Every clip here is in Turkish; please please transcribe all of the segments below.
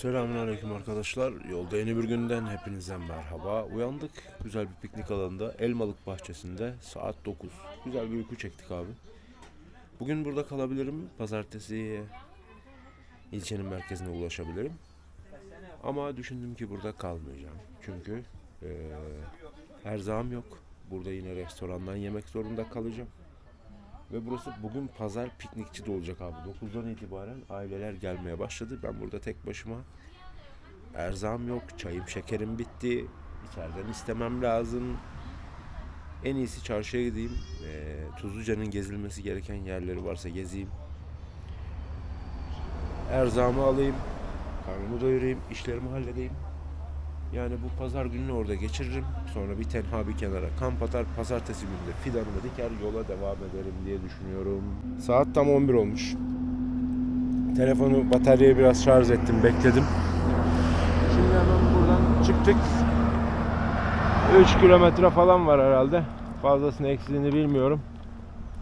Selamünaleyküm arkadaşlar. Yolda yeni bir günden hepinize merhaba. Uyandık güzel bir piknik alanında Elmalık bahçesinde saat 9. Güzel bir uyku çektik abi. Bugün burada kalabilirim. Pazartesi ilçenin merkezine ulaşabilirim. Ama düşündüm ki burada kalmayacağım. Çünkü eee erzağım yok. Burada yine restorandan yemek zorunda kalacağım. Ve burası bugün pazar piknikçi de olacak abi. 9'dan itibaren aileler gelmeye başladı. Ben burada tek başıma. Erzağım yok, çayım şekerim bitti. İçeriden istemem lazım. En iyisi çarşıya gideyim. Ee, Tuzluca'nın gezilmesi gereken yerleri varsa gezeyim. Erzağımı alayım. Karnımı doyurayım, işlerimi halledeyim. Yani bu pazar gününü orada geçiririm. Sonra bir tenha bir kenara kamp atar. Pazartesi günü de fidanımı diker yola devam ederim diye düşünüyorum. Saat tam 11 olmuş. Telefonu bataryayı biraz şarj ettim bekledim. Şimdi hemen buradan çıktık. 3 kilometre falan var herhalde. Fazlasını eksiğini bilmiyorum.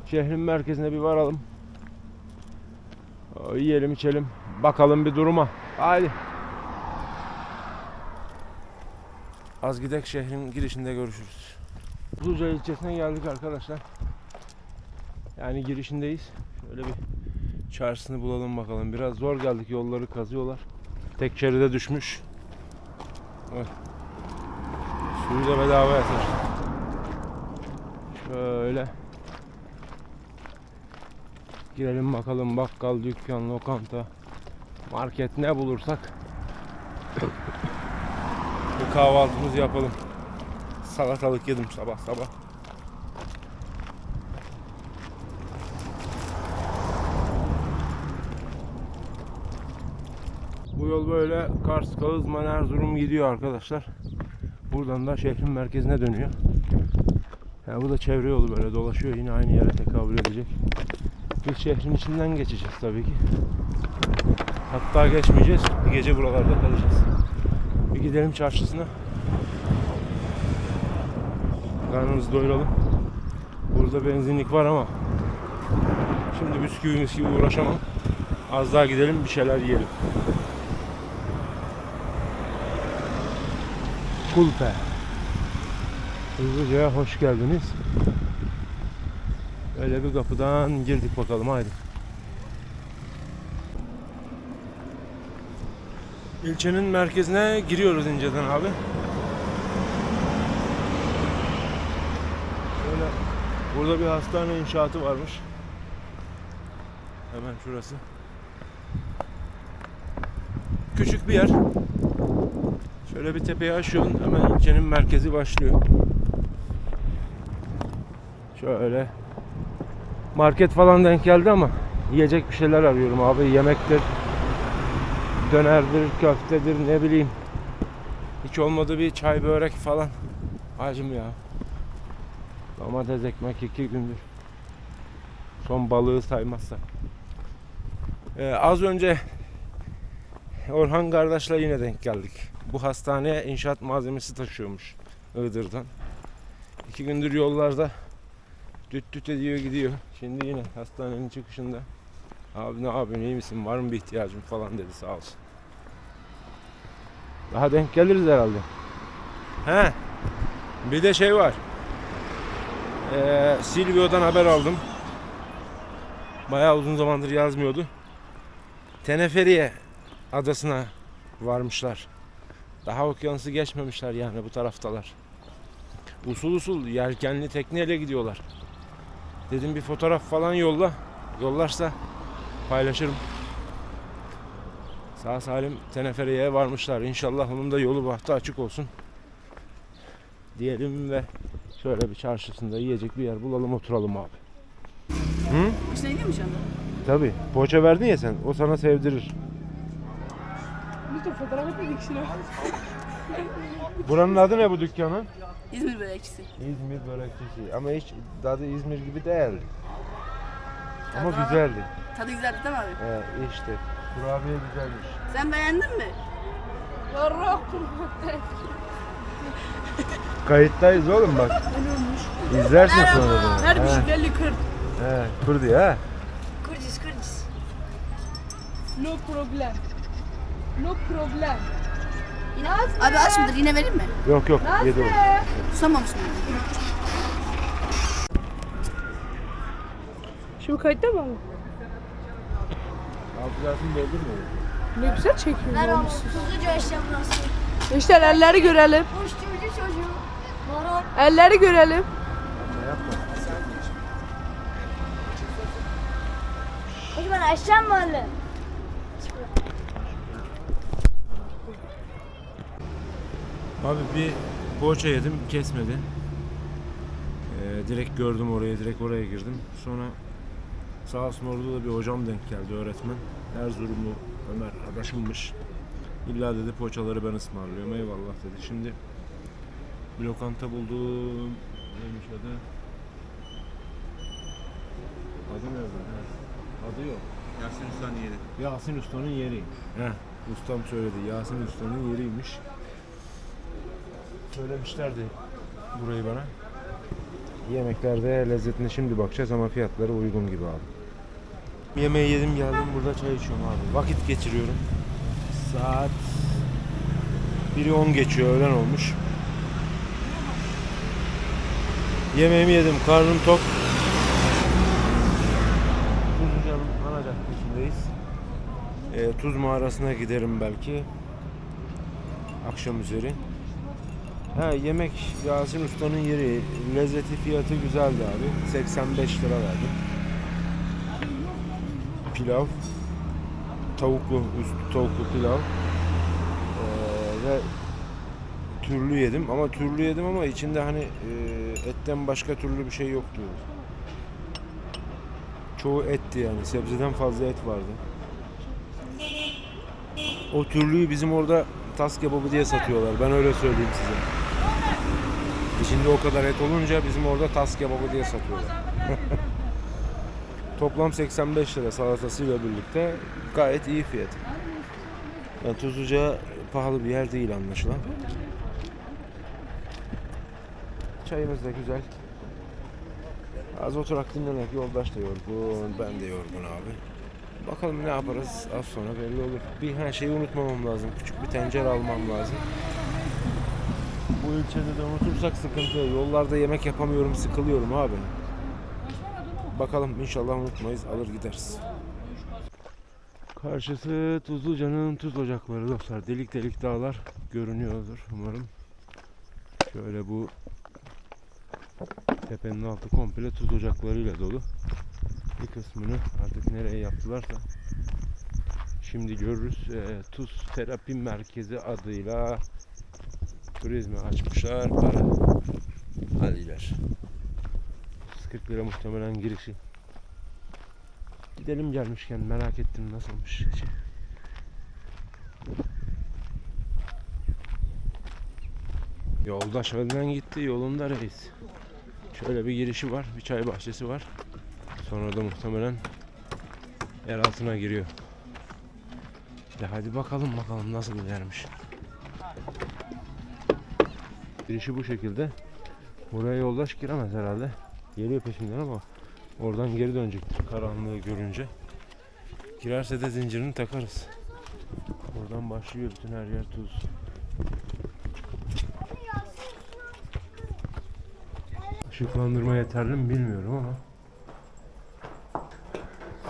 Şehrin merkezine bir varalım. Yiyelim içelim. Bakalım bir duruma. Haydi. Az gidek şehrin girişinde görüşürüz. Tuzluca ilçesine geldik arkadaşlar. Yani girişindeyiz. Şöyle bir çarşısını bulalım bakalım. Biraz zor geldik yolları kazıyorlar. Tek şeride düşmüş. Oy. Suyu da bedava yatır. Şöyle. Girelim bakalım bakkal, dükkan, lokanta, market ne bulursak kahvaltımızı yapalım. Salatalık yedim sabah sabah. Bu yol böyle Kars, Kağızman, Erzurum gidiyor arkadaşlar. Buradan da şehrin merkezine dönüyor. Yani bu da çevre yolu böyle dolaşıyor yine aynı yere tekabül edecek. Biz şehrin içinden geçeceğiz tabii ki. Hatta geçmeyeceğiz. Bir gece buralarda kalacağız. Bir gidelim çarşısına. Karnımızı doyuralım. Burada benzinlik var ama şimdi bisküvi misküvi uğraşamam. Az daha gidelim bir şeyler yiyelim. Kulpe. Hızlıca'ya hoş geldiniz. Öyle bir kapıdan girdik bakalım haydi. İlçenin merkezine giriyoruz inceden abi. Böyle burada bir hastane inşaatı varmış. Hemen şurası. Küçük bir yer. Şöyle bir tepeyi aşıyorsun hemen ilçenin merkezi başlıyor. Şöyle market falan denk geldi ama yiyecek bir şeyler arıyorum abi. Yemektir, dönerdir, köftedir ne bileyim. Hiç olmadı bir çay börek falan. Acım ya. Domates ekmek iki gündür. Son balığı saymazsak. Ee, az önce Orhan kardeşle yine denk geldik. Bu hastaneye inşaat malzemesi taşıyormuş Iğdır'dan. İki gündür yollarda düt düt ediyor gidiyor. Şimdi yine hastanenin çıkışında abi ne yapıyorsun iyi misin var mı bir ihtiyacın falan dedi sağ olsun. Daha denk geliriz herhalde. He. Bir de şey var. Ee, Silvio'dan haber aldım. Bayağı uzun zamandır yazmıyordu. Teneferiye adasına varmışlar. Daha okyanusu geçmemişler yani bu taraftalar. Usul usul yelkenli tekneyle gidiyorlar. Dedim bir fotoğraf falan yolla. Yollarsa paylaşırım. Sağ salim Teneferiye'ye varmışlar. İnşallah onun da yolu bahtı açık olsun. Diyelim ve şöyle bir çarşısında yiyecek bir yer bulalım oturalım abi. Hı? İşte mi anda? Tabi. Poğaça verdin ya sen. O sana sevdirir. Lütfen fotoğraf etmedik şunu. Buranın adı ne bu dükkanın? İzmir börekçisi. İzmir börekçisi. Ama hiç tadı İzmir gibi değildi. Ama Tadı- güzeldi. Tadı güzeldi değil mi abi? He işte. Kurabiye güzelmiş. Sen beğendin mi? Kayıttayız oğlum bak. İzlersin sonra bunu. Her bir He, şey belli kır. he, Kurdi ha. Kırcız kırcız. No problem. No problem. Abi aç mıdır yine vereyim mi? Yok yok yedi oldu. Susamamışsın. Şimdi kayıtta mı? abi? Altı doldur mu? Ne güzel çekiyor. Ver onu. Kuzucu işte burası. Gençler elleri görelim. Uyuşturucu çocuğu. Baron. Elleri görelim. Peki ben aşağı mı öyle? Abi bir poğaça yedim kesmedi. Ee, direkt gördüm orayı, direkt oraya girdim. Sonra sağ olsun orada da bir hocam denk geldi öğretmen. Erzurumlu Ömer adaşımmış. İlla dedi poğaçaları ben ısmarlıyorum eyvallah dedi. Şimdi bir lokanta buldum. Neymiş adı? Adı nerede? Adı yok. Yasin Usta'nın yeri. Yasin Usta'nın yeri. Heh, ustam söyledi. Yasin Usta'nın yeriymiş. Söylemişlerdi burayı bana. Yemeklerde lezzetine şimdi bakacağız ama fiyatları uygun gibi abi. Yemeği yedim geldim burada çay içiyorum abi. Vakit geçiriyorum. Saat 1'i 10 geçiyor öğlen olmuş. Yemeğimi yedim karnım tok. Tuzluca'nın ana caddesindeyiz. E, tuz mağarasına giderim belki. Akşam üzeri. Ha yemek Yasin Usta'nın yeri. Lezzeti fiyatı güzeldi abi. 85 lira verdim. Pilav. Tavuklu, üstü tavuklu pilav. Ee, ve türlü yedim ama türlü yedim ama içinde hani e, etten başka türlü bir şey yoktu. Çoğu etti yani. Sebzeden fazla et vardı. O türlüyü bizim orada tas kebabı diye satıyorlar. Ben öyle söyleyeyim size. İçinde o kadar et olunca bizim orada tas kebabı diye satıyorlar. Toplam 85 lira salatasıyla birlikte gayet iyi fiyat. Yani Tuzluca pahalı bir yer değil anlaşılan. Çayımız da güzel. Az oturak dinlenek yoldaş da yorgun, ben de yorgun abi. Bakalım ne yaparız az sonra belli olur. Bir her şeyi unutmamam lazım. Küçük bir tencere almam lazım. Bu ilçede de unutursak sıkıntı. Yollarda yemek yapamıyorum, sıkılıyorum abi. Bakalım inşallah unutmayız, alır gideriz. Karşısı Tuzluca'nın tuz ocakları dostlar. Delik delik dağlar görünüyordur umarım. Şöyle bu tepenin altı komple tuz ocaklarıyla dolu. Bir kısmını artık nereye yaptılarsa şimdi görürüz. Ee, tuz terapi merkezi adıyla turizme açmışlar. Para haliler. 40 lira muhtemelen girişi. Gidelim gelmişken merak ettim nasılmış. Yoldaş önden gitti yolunda reis. Şöyle bir girişi var, bir çay bahçesi var. Sonra da muhtemelen yer altına giriyor. De hadi bakalım bakalım nasıl bir. Girişi bu şekilde. Buraya yoldaş giremez herhalde. Geliyor peşinden ama oradan geri dönecektir karanlığı görünce. Girerse de zincirini takarız. Oradan başlıyor bütün her yer tuz. Işıklandırma yeterli mi bilmiyorum ama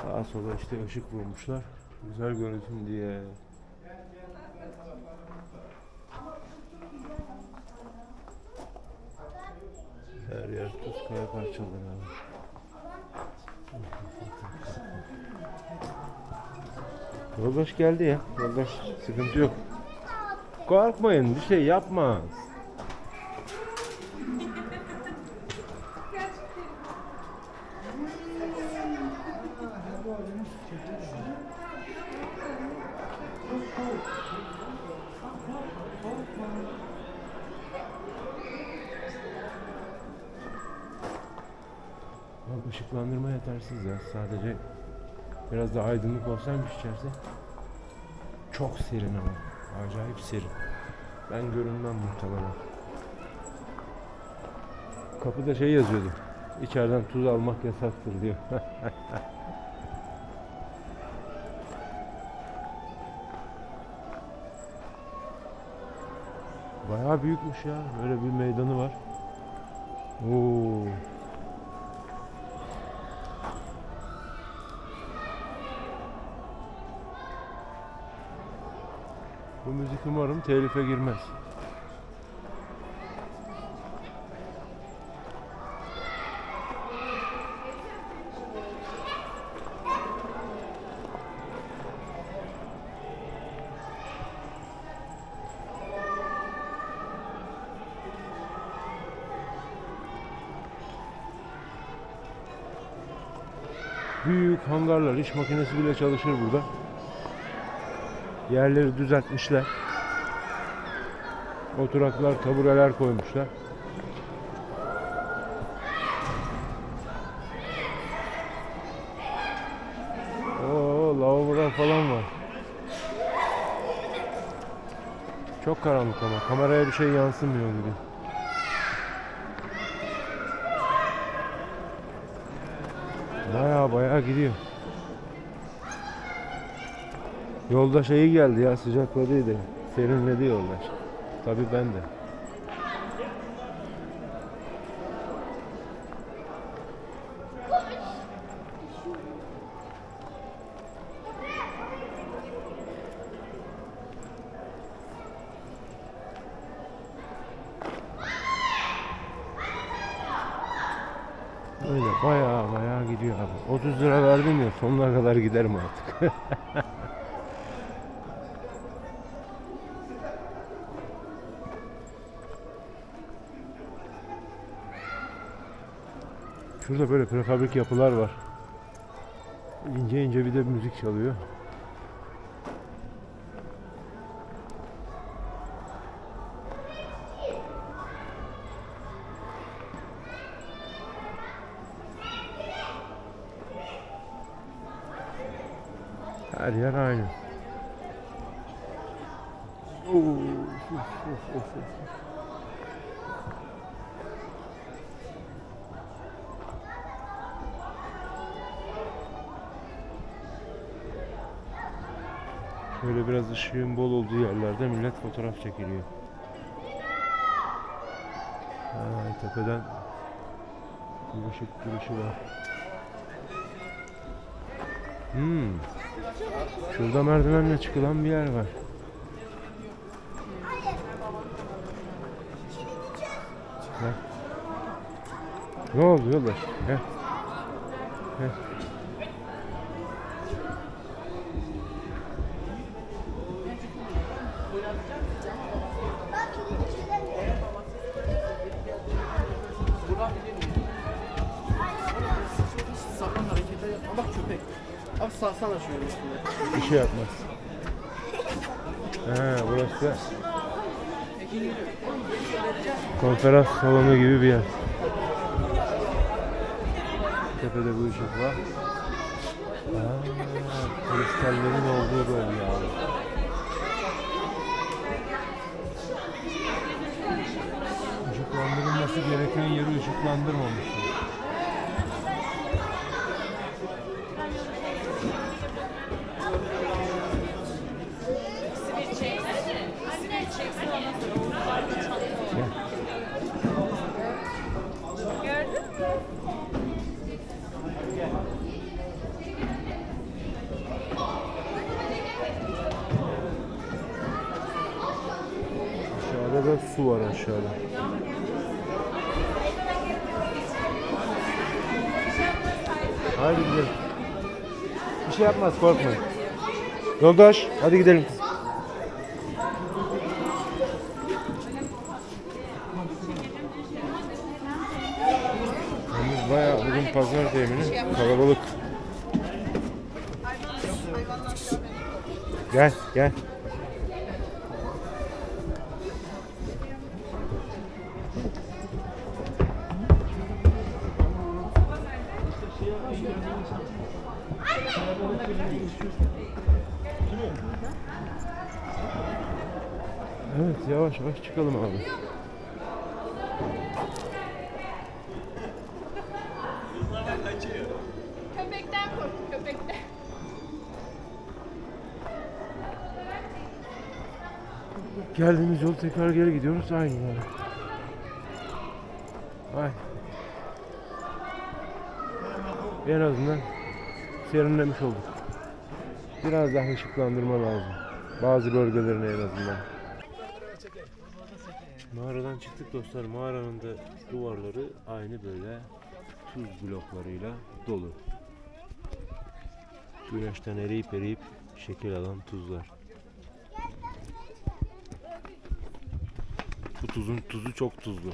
sağa sola işte ışık vurmuşlar. Güzel görünsün diye. Her yer tuz kaya parçaları. Yoldaş geldi ya. Yoldaş sıkıntı yok. Korkmayın bir şey yapmaz. da aydınlık olsaymış içerisi. Çok serin ama. Acayip serin. Ben görünmem muhtemelen. Kapıda şey yazıyordu. İçeriden tuz almak yasaktır diyor. Bayağı büyükmüş ya. Böyle bir meydanı var. Oo. Umarım telife girmez. Büyük hangarlar, iş makinesi bile çalışır burada. Yerleri düzeltmişler. Oturaklar, tabureler koymuşlar. Oo, lavabolar falan var. Çok karanlık ama kameraya bir şey yansımıyor gibi. Baya baya gidiyor. Yoldaş iyi geldi ya sıcakladıydı. Serinledi yoldaş. Tabi ben de. Öyle baya baya gidiyor abi. 30 lira verdim ya sonuna kadar giderim artık. Şurada böyle prefabrik yapılar var. İnce ince bir de müzik çalıyor. Her yer aynı. Of, of, of, of, biraz ışığın bol olduğu yerlerde millet fotoğraf çekiliyor. Ha, tepeden bir ışık girişi var. Hmm. Şurada merdivenle çıkılan bir yer var. Ne oldu yoldaş? He? He? Abi salsana şöyle üstüne. Bir şey yapmaz. He, burası da konferans salonu gibi bir yer. Tepede bu ışık var. Aa, kristallerin olduğu bölge abi. Işıklandırılması gereken yeri ışıklandırmamışlar. Var aşağıda. Hadi gidelim. Bir şey yapmaz korkmayın. Yoldaş hadi gidelim. Yalnız bayağı bugün pazar demini kalabalık. Gel gel. Yavaş yavaş çıkalım abi. Köpekten korktum köpekten. Geldiğimiz yol tekrar geri gidiyoruz aynı yere. Ay. En azından serinlemiş olduk. Biraz daha ışıklandırma lazım. Bazı bölgelerine en azından. Mağaradan çıktık dostlar. Mağaranın da duvarları aynı böyle tuz bloklarıyla dolu. Güneşten eriyip eriyip şekil alan tuzlar. Bu tuzun tuzu çok tuzlu.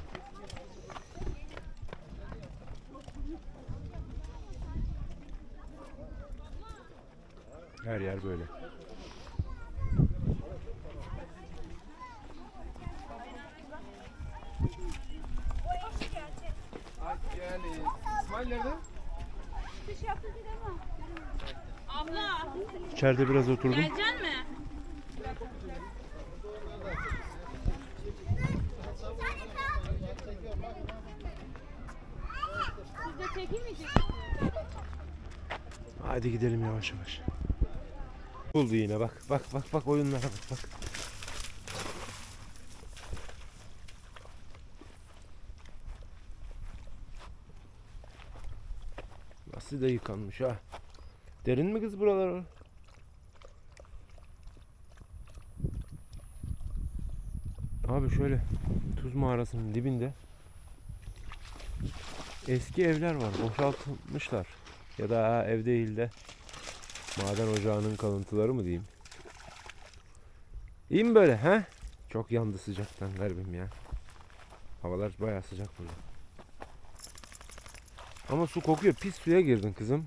Her yer böyle. İsmail nerede? Abla İçeride biraz oturdum. geleceksin mi? Siz de çekilmeyecek Hadi gidelim yavaş yavaş. Buldu yine bak bak bak bak oyunlara bak bak. Nasıl da yıkanmış ha. Derin mi kız buralar? Abi şöyle tuz mağarasının dibinde eski evler var. Boşaltılmışlar. Ya da ev değil de maden ocağının kalıntıları mı diyeyim. İyi mi böyle he? Çok yandı sıcaktan garibim ya. Havalar bayağı sıcak burada. Ama su kokuyor. Pis suya girdin kızım.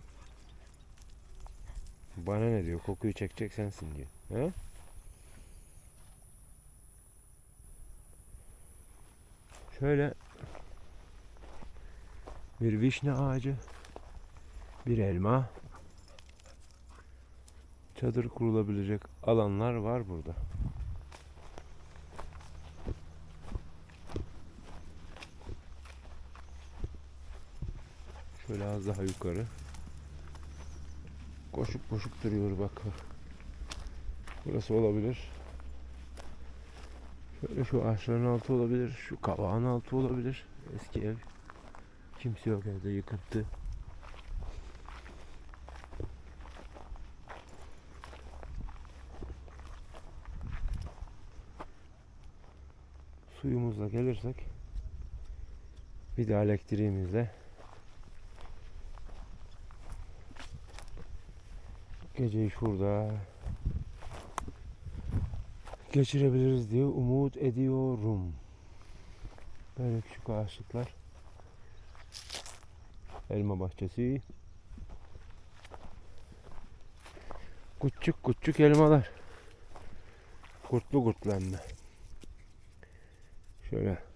Bana ne diyor? Kokuyu çekecek sensin diyor. He? Şöyle bir vişne ağacı, bir elma, çadır kurulabilecek alanlar var burada. Şöyle az daha yukarı. Koşup koşup duruyor bak. Burası olabilir. Şöyle şu ağaçların altı olabilir. Şu kavağın altı olabilir. Eski ev. Kimse yok evde yıkıntı. Suyumuzla gelirsek bir de elektriğimizle geceyi şurada geçirebiliriz diye umut ediyorum. Böyle küçük ağaçlıklar. Elma bahçesi. Küçük küçük elmalar. Kurtlu de. Şöyle.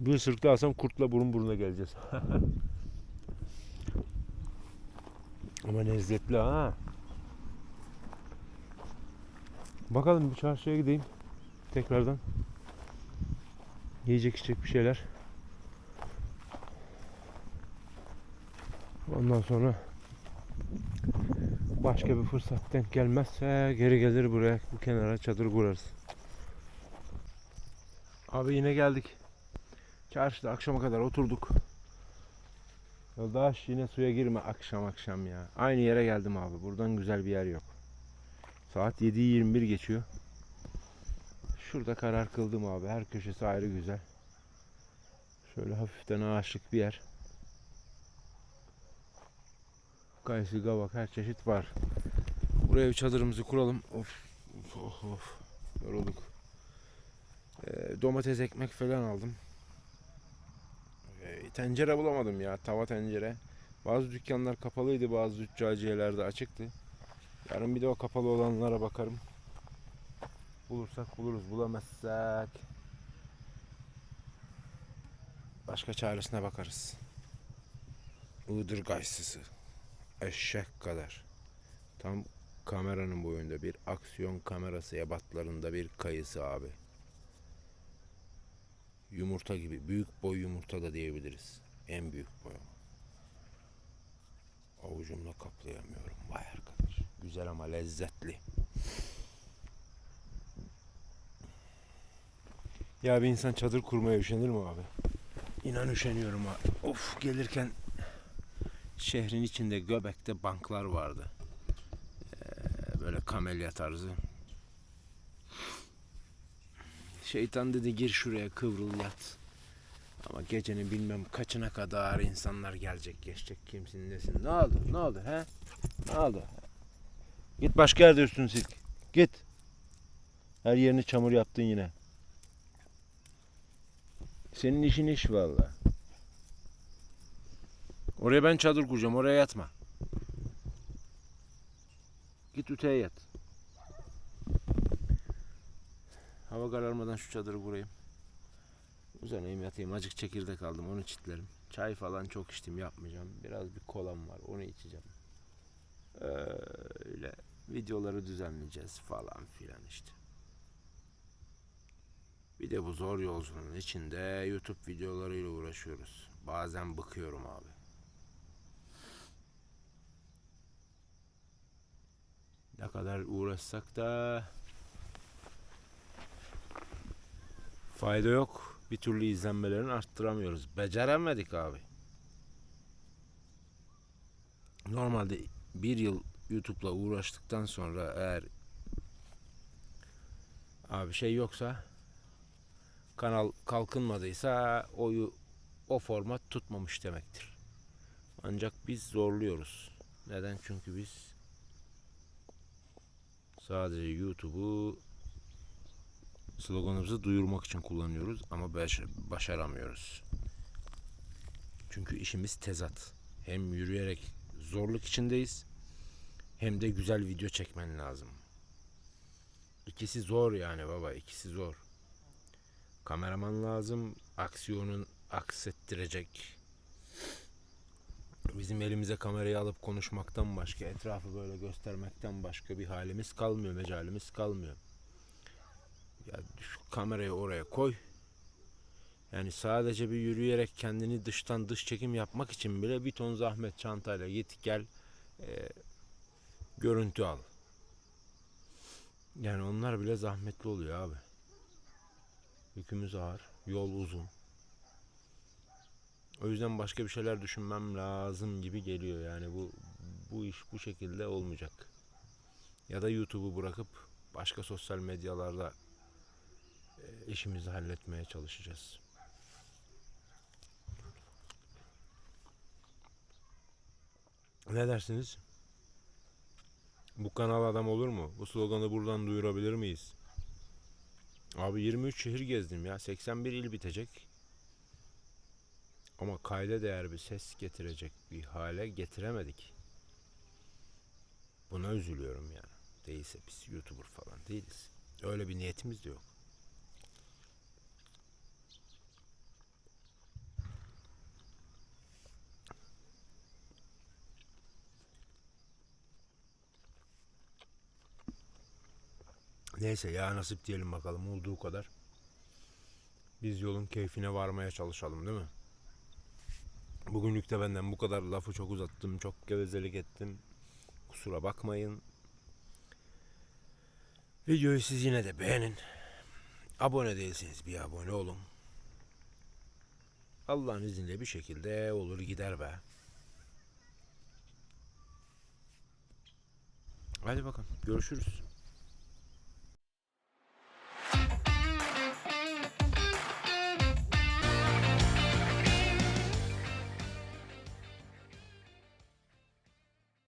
Bir ısırık daha alsam kurtla burun buruna geleceğiz. Ama lezzetli ha. Bakalım bir çarşıya gideyim. Tekrardan. Yiyecek içecek bir şeyler. Ondan sonra başka bir fırsat denk gelmezse geri gelir buraya bu kenara çadır kurarız. Abi yine geldik. Çarşıda akşama kadar oturduk. Yoldaş yine suya girme akşam akşam ya. Aynı yere geldim abi. Buradan güzel bir yer yok. Saat 7.21 geçiyor. Şurada karar kıldım abi. Her köşesi ayrı güzel. Şöyle hafiften ağaçlık bir yer. Kayısı, gavak her çeşit var. Buraya bir çadırımızı kuralım. Of of of. Yorulduk. Ee, domates ekmek falan aldım. Tencere bulamadım ya. Tava tencere. Bazı dükkanlar kapalıydı. Bazı züccaciyeler de açıktı. Yarın bir de o kapalı olanlara bakarım. Bulursak buluruz. Bulamazsak başka çaresine bakarız. Iğdır gaysısı. Eşek kadar. Tam kameranın boyunda bir aksiyon kamerası ebatlarında bir kayısı abi. Yumurta gibi. Büyük boy yumurta da diyebiliriz. En büyük boy. Avucumla kaplayamıyorum. Vay arkadaş. Güzel ama lezzetli. Ya bir insan çadır kurmaya üşenir mi abi? İnan üşeniyorum abi. Of gelirken şehrin içinde Göbek'te banklar vardı. Ee, böyle kamelya tarzı. Şeytan dedi gir şuraya kıvrıl yat. Ama gecenin bilmem kaçına kadar insanlar gelecek geçecek kimsin nesin. Ne oldu ne oldu he? Ne oldu? Git başka yerde üstünü sil. Git. Her yerini çamur yaptın yine. Senin işin iş valla. Oraya ben çadır kuracağım. Oraya yatma. Git öteye yat. Hava kararmadan şu çadırı kurayım. Uzanayım yatayım. Acık çekirdek aldım. Onu çitlerim. Çay falan çok içtim. Yapmayacağım. Biraz bir kolam var. Onu içeceğim. Öyle videoları düzenleyeceğiz falan filan işte. Bir de bu zor yolculuğun içinde YouTube videolarıyla uğraşıyoruz. Bazen bıkıyorum abi. Ne kadar uğraşsak da fayda yok. Bir türlü izlenmelerini arttıramıyoruz. Beceremedik abi. Normalde bir yıl YouTube'la uğraştıktan sonra eğer abi şey yoksa kanal kalkınmadıysa oyu o format tutmamış demektir. Ancak biz zorluyoruz. Neden? Çünkü biz sadece YouTube'u sloganımızı duyurmak için kullanıyoruz ama baş- başaramıyoruz. Çünkü işimiz tezat. Hem yürüyerek zorluk içindeyiz hem de güzel video çekmen lazım. İkisi zor yani baba, ikisi zor. Kameraman lazım, aksiyonun aksettirecek. Bizim elimize kamerayı alıp konuşmaktan başka, etrafı böyle göstermekten başka bir halimiz kalmıyor, mecalimiz kalmıyor. Ya şu kamerayı oraya koy. Yani sadece bir yürüyerek kendini dıştan dış çekim yapmak için bile bir ton zahmet çantayla git gel e, görüntü al. Yani onlar bile zahmetli oluyor abi. Yükümüz ağır, yol uzun. O yüzden başka bir şeyler düşünmem lazım gibi geliyor. Yani bu bu iş bu şekilde olmayacak. Ya da YouTube'u bırakıp başka sosyal medyalarda işimizi halletmeye çalışacağız. Ne dersiniz? Bu kanal adam olur mu? Bu sloganı buradan duyurabilir miyiz? Abi 23 şehir gezdim ya. 81 il bitecek. Ama kayda değer bir ses getirecek bir hale getiremedik. Buna üzülüyorum yani. Değilse biz YouTuber falan değiliz. Öyle bir niyetimiz de yok. Neyse ya nasip diyelim bakalım olduğu kadar. Biz yolun keyfine varmaya çalışalım değil mi? Bugünlük de benden bu kadar lafı çok uzattım, çok gevezelik ettim. Kusura bakmayın. Videoyu siz yine de beğenin. Abone değilseniz bir abone olun. Allah'ın izniyle bir şekilde olur gider be. Hadi bakalım görüşürüz.